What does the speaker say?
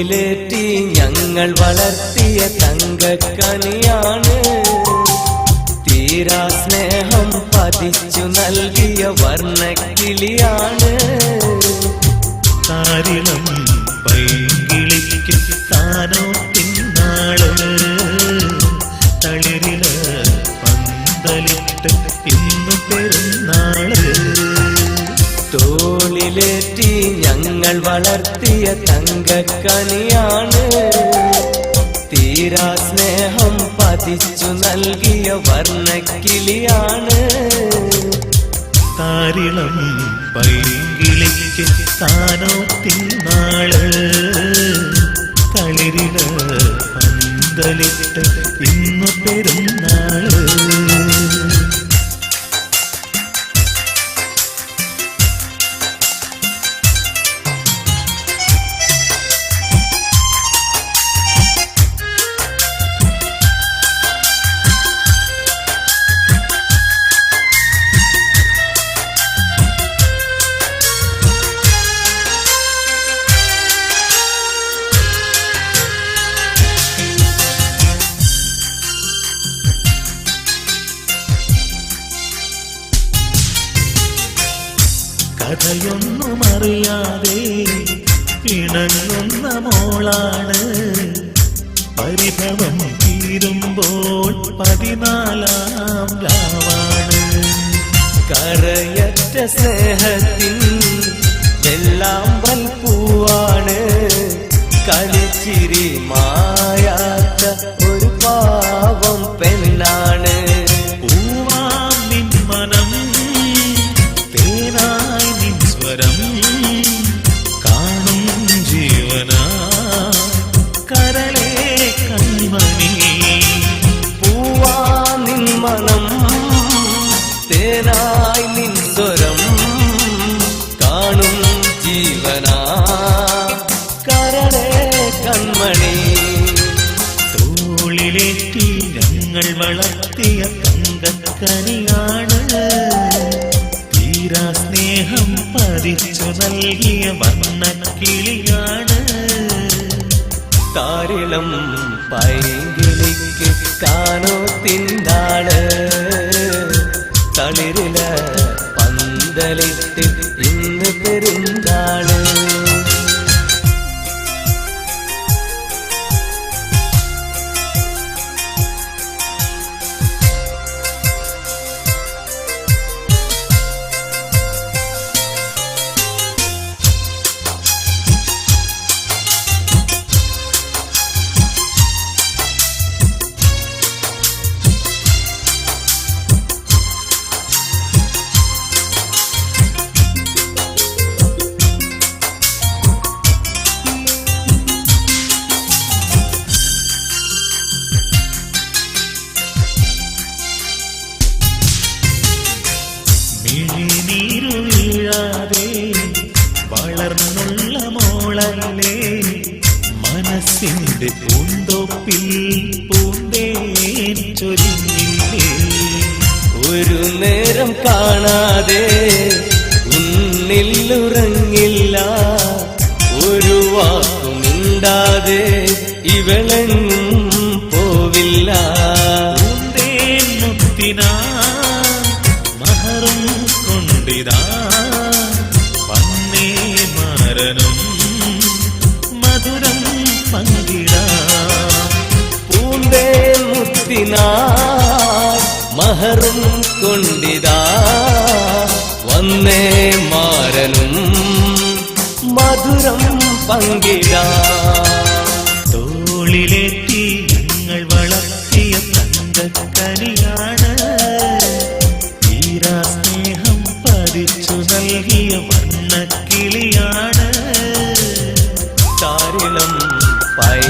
തോളിലേറ്റി ഞങ്ങൾ വളർത്തിയ തങ്കക്കനിയാണ്. തീരാ സ്നേഹം പതിച്ചു നൽകിയ വർണക്കിളിയാണ്. താരിളം പൈകിളിക്ക് താനോ തിന്നാൾ തളിരിൽ പന്തലിട്ട് ഇന്ന് പെരുന്നാൾ. തോളിലേറ്റി ഞങ്ങൾ വളർത്തിയ തങ്കക്കനിയാണ്. തീരാ സ്നേഹം പതിച്ചു നൽകിയ വർണക്കിളിയാണ്. താരിളം പൈകിളിക്ക് താനോ നാൾ. തളിരിട പന്തലിട്ട് ഇന്നു പെരുന്നാൾ. കഥയൊന്നും അറിയാതെ ഇണങ്ങുന്ന മോളാണ്. പരിഭവം തീരുമ്പോൾ പതിനാലാം രാവാണ്. കരയറ്റ സ്നേഹത്തിൽ എല്ലാം പൂവാണ് തങ്കക്കനിയാണ് തീരാ സ്നേഹം പതിച്ചു നൽകിയ വർണക്കിളിയാണ്. താരിളം പൈകിളിക്ക് തിണ്ടാൾ തളിരില പന്തലിട്ട് മനസ്സിന്റെ പൂന്തോപ്പിൽ പൂന്തേൻ ചൊരിഞ്ഞില്ലേ? ഒരു നേരം കാണാതെ ഉന്നില്ലുറങ്ങില്ല. ഒരു വാക്കുമിണ്ടാതെ ഇവളെങ്ങും പോവില്ല. മുത്തിനാ മഹറും കൊണ്ടിതാ. മഹറും കൊണ്ടിതാ. വന്നേ മാരനും മധുരം പങ്കിടാ. തോളിലേറ്റി ഞങ്ങൾ വളർത്തിയ തങ്കക്കനിയാണ് തീരാ സ്നേഹം പതിച്ചു നൽകിയ വർണക്കിളിയാണ്. താരിളം പൈങ്കിളിക്ക്